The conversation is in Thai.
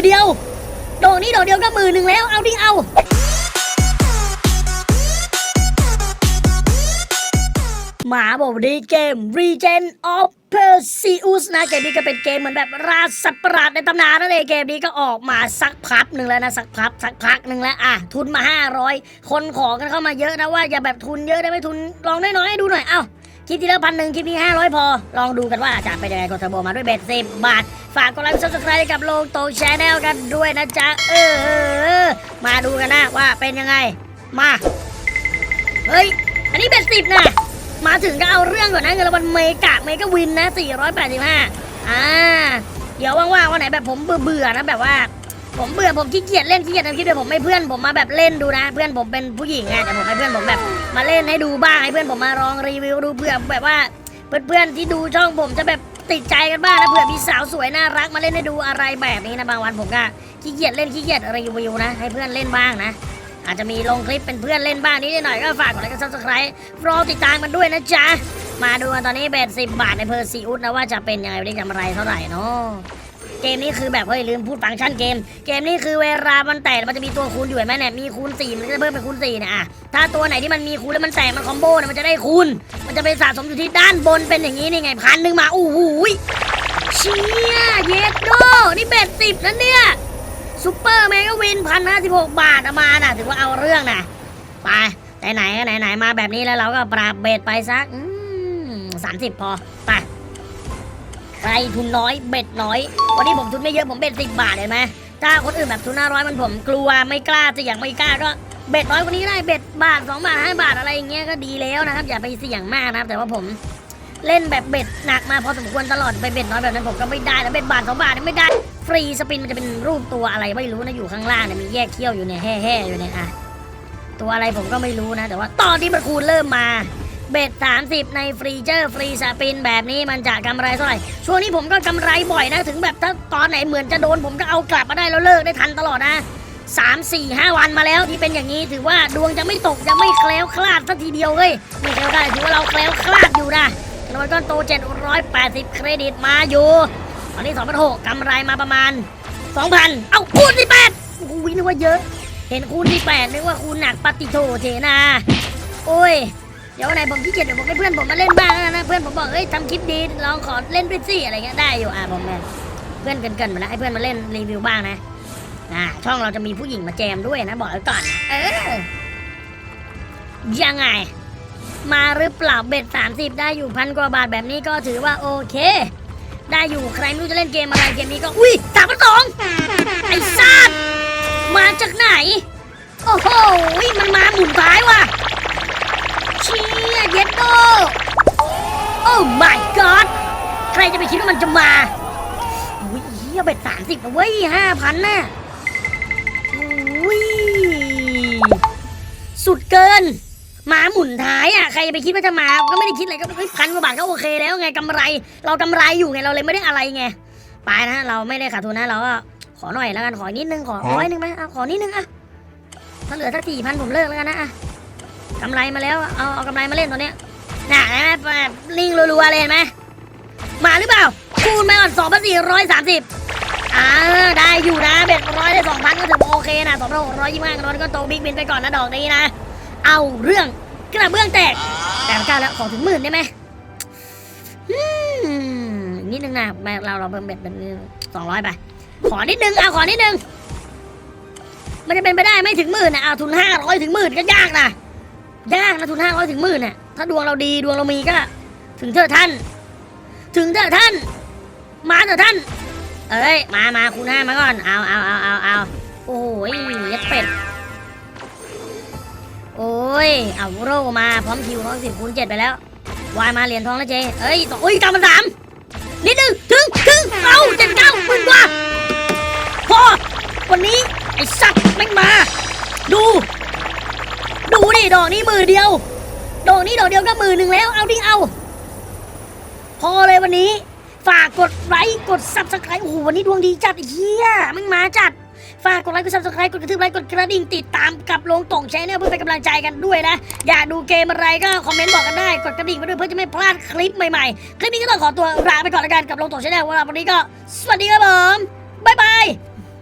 อเดียว ดอกนี้ดอกเดียวก็มื่นหนึ่งแล้ว เอาดิเอาหมาบอกว่าดีเกม Regen of Perseus นะ เกมนี้ก็เป็นเกมเหมือนแบบราชสัประหลาดในตำนานนั่นเองเกมนี้ก็ออกมาสักพักหนึ่งแล้วนะ สักพักสักพักหนึ่งแล้ว อะ ทุนมา 500 คนขอกันเข้ามาเยอะนะว่าอย่าแบบทุนเยอะได้ไหมทุนลองน้อยๆให้ดูหน่อย เอ้าคลิปที่แล้วพันหนึ่งคลิปนี้500 พอ ลองดูกันว่าจะเป็นยังไงกดเทอร์โบมาด้วยเบ็ดสิบบาท ฝากกดไลค์ซับสไครต์กับโลงโตแชแนลกันด้วยนะจ๊ะเออเออ มาดูกันนะว่าเป็นยังไง มา เฮ้ย อันนี้เบ็ดสิบนะ มาถึงก็เอาเรื่องก่อนนะเงินรางวัลเมกะเมกะวินนะ 485 อ่า เดี๋ยวว่างๆวันไหนแบบผมเบื่อๆนะแบบว่าผมเบื่อผมขี้เกียจเล่นขี้เกียจทำคลิปเลยผมไม่เพื่อนผมมาแบบเล่นดูนะ เพื่อนผมเป็นผู้หญิงไงแต่ผมให้เพื่อนผมแบบมาเล่นให้ดูบ้างให้เพื่อนผมมาลองรีวิวดูเผื่อแบบว่า เพื่อนๆที่ดูช่องผมจะแบบ ติดใจกันบ้างนะเผื่อมีสาวสวยน่ารักมาเล่นให้ดูอะไรแบบนี้นะบางวันผมก็ขี้เกียจเล่นขี้เกียจรีวิวนะ ให้เพื่อนเล่นบ้างนะ อาจจะมีลงคลิปเป็นเพื่อนเล่นบ้างนิดหน่อยก็ฝากกดไลค์กดซับสไครต์รอติดตามกันด้วยนะจ๊ะมาดูกันตอนนี้เบ็ดสิบบาทในเพอร์ซีอุสนะว่าจะเป็นยังไงวันนี้กำไรเท่าไหร่เนาะ เกมนี้คือแบบเฮ้ยลืมพูดฟังก์ชันเกม เกมนี้คือเวลามันแตกมันจะมีตัวคูณอยู่เห็นไหมเนี่ยมีคูณ4มันก็จะเพิ่มเป็นคูณ4เนี่ยอะถ้าตัวไหนที่มันมีคูณแล้วมันแตกมันคอมโบเนี่ยมันจะได้คูณ มันจะไปสะสมอยู่ที่ด้านบนเป็นอย่างนี้นี่ไงพันหนึ่งมาอู้หูยเชียเยดโดนี่เบ็ดสิบนั่นเนี่ยซูเปอร์แมกวินพันห้าสิบหกบาทมาน่ะถือว่าเอาเรื่องนะไปไหนไหนไหนไหนมาแบบนี้แล้วเราก็ปราบเบ็ดไปสักสามสิบพอไป ใครทุนน้อยเบ็ดน้อย วันนี้ผมทุนไม่เยอะผมเบ็ดสิบบาทเห็นไหมถ้าคนอื่นแบบทุนห้าร้อยมันผมกลัวไม่กล้าจะอย่างไม่กล้าก็เบ็ดน้อยกว่านี้ได้เบ็ดบาทสองบาทห้าบาทอะไรอย่างเงี้ยก็ดีแล้วนะครับ อย่าไปเสี่ยงมากนะครับ แต่ว่าผมเล่นแบบเบ็ดหนักมาพอสมควรตลอดไปเบ็ดน้อยแบบนั้นผมก็ไม่ได้แล้วเบ็ดบาทสองบาทเนี่ยไม่ได้ ฟรีสปินมันจะเป็นรูปตัวอะไรไม่รู้นะอยู่ข้างล่างเนี่ยมีแยกเขี้ยวอยู่เนี่ยแห่ๆอยู่เนี่ยอะตัวอะไรผมก็ไม่รู้นะ แต่ว่าตอนที่มันคูณเริ่มมา เบ็ด30 ในฟรีเจอร์ฟรีสปินแบบนี้มันจะกำไรเท่าไหร่ ช่วงนี้ผมก็กำไรบ่อยนะ ถึงแบบถ้าตอนไหนเหมือนจะโดนผมก็เอากลับมาได้แล้วเลิกได้ทันตลอดนะสามสี่ห้าวันมาแล้วที่เป็นอย่างนี้ถือว่าดวงจะไม่ตกจะไม่แคล้วคลาดสักทีเดียวเฮ้ยไม่แคล้วคลาดถือว่าเราแคล้วคลาดอยู่นะรางวัลก้อนโต 780 เครดิตมาอยู่ ตอนนี้2,600กำไรมาประมาณ 2,000 เอ้าคูณที่8โอ้โหนึกว่าเยอะ เห็นคูณที่ 8 นึกว่าคูณหนักปฏิโทเทนา โอ้ย ดี๋ยววันไหนผมขี้เกียจเดี๋ยวผมให้เพื่อนผมมาเล่นบ้างนะ เพื่อนผมบอกเอ้ยทำคลิปดีลองขอเล่นด้วยสิอะไรเงี้ยได้อยู่อะผมแบบเพื่อนเกินๆมาแล้วให้เพื่อนมาเล่นรีวิวบ้างนะอ่าช่องเราจะมีผู้หญิงมาแจมด้วยนะ บอกไว้ก่อนนะเออยังไง มาหรือเปล่าเบ็ด30 ได้อยู่พันกว่าบาทแบบนี้ก็ถือว่าโอเค ได้อยู่ใครไม่รู้จะเล่นเกมอะไรเกมนี้ก็อุ้ยสามพันสองไอ้ซาดมาจากไหน โอ้โหมันมาหมุน รจะไปคิดว่ามันจะมาอุ้ยเฮียเบ็ดสามสิบเว้ยห้าพันน่ะอุ้ยสุดเกินหมาหมุนท้ายอะใครจะไปคิดว่าจะมา ก็ไม่ได้คิดอะไรก็เฮ้ยพันกว่าบาทก็โอเคแล้วไงกำไร เรากำไรอยู่ไงเราเลยไม่ได้อะไรไงไปนะเราไม่ได้ขาดทุนนะเราก็ขอหน่อยแล้วกันขอนิดนึงขอร้อยหนึ่งไหมอะขอนิดนึงอะถ้าเหลือสักสี่พันผมเลิกแล้วกันนะอะกำไรมาแล้วเอาเอากำไรมาเล่นตัวเนี้ยน่ะนะแบบลิงรัวๆเลยเห็นไหม มาหรือเปล่า คูณมาก่อนสองพันสี่ร้อยสามสิบอ่าได้อยู่นะเบ็ดร้อยได้สองพันก็ถือว่าโอเคนะสองพันหกร้อยยี่สิบห้ากันก็โตบิ๊กบินไปก่อนนะดอกนี้นะ เอาเรื่องกระเบื้องแตกแต่ก้าแล้วขอถึงหมื่นได้ไหมนิดนึงนะเราเราเพิ่มเบ็ดเป็นสองร้อยไป ขอนิดนึงเอาขอนิดนึงมันจะเป็นไปได้ไม่ถึงหมื่นนะเอาทุนห้าร้อยถึงหมื่นก็ยากนะยากนะทุนห้าร้อยถึงหมื่นน่ะถ้าดวงเราดีดวงเรามีก็ ถึงเถอท่าน ถึงเถอะท่าน มาเถอะท่าน เอ้ย มามาคูณห้ามาก่อน เอาเอาเอาเอาเอาโอ้ยยัดเป็ด โอ้ย เอาโรมาพร้อมคิวพร้อมสิบคูณเจ็ดไปแล้ว วายมาเหรียญทองแล้วเจเอ้ยต่อโอ้ยกำมันสามนิดนึง ถึง ถึง เอาเจ็ดเก้าหมื่นกว่าพอวันนี้ ไอ้สัตว์ไม่มา ดู ดูดิดอกนี้มือเดียว ดอกนี้ดอกเดียวก็มือหนึ่งแล้ว เอาดิเอา พอเลยวันนี้ ฝากกดไลค์กดซับสไครต์โอ้โหวันนี้ดวงดีจัดไอ้เฮียมึงมาจัด ฝากกดไลค์กดซับสไครต์กดกระทืบไลค์กดกระดิ่งติดตามกับลงต่องแชนแนลเพื่อเป็นกำลังใจกันด้วยนะ อยากดูเกมอะไรก็คอมเมนต์บอกกันได้กดกระดิ่งมาด้วยเพื่อจะไม่พลาดคลิปใหม่ๆ คลิปนี้ก็ต้องขอตัวลาไปก่อนละกันกับลงต่องแชนแนลวันนี้ก็ สวัสดีครับผมบ๊ายบาย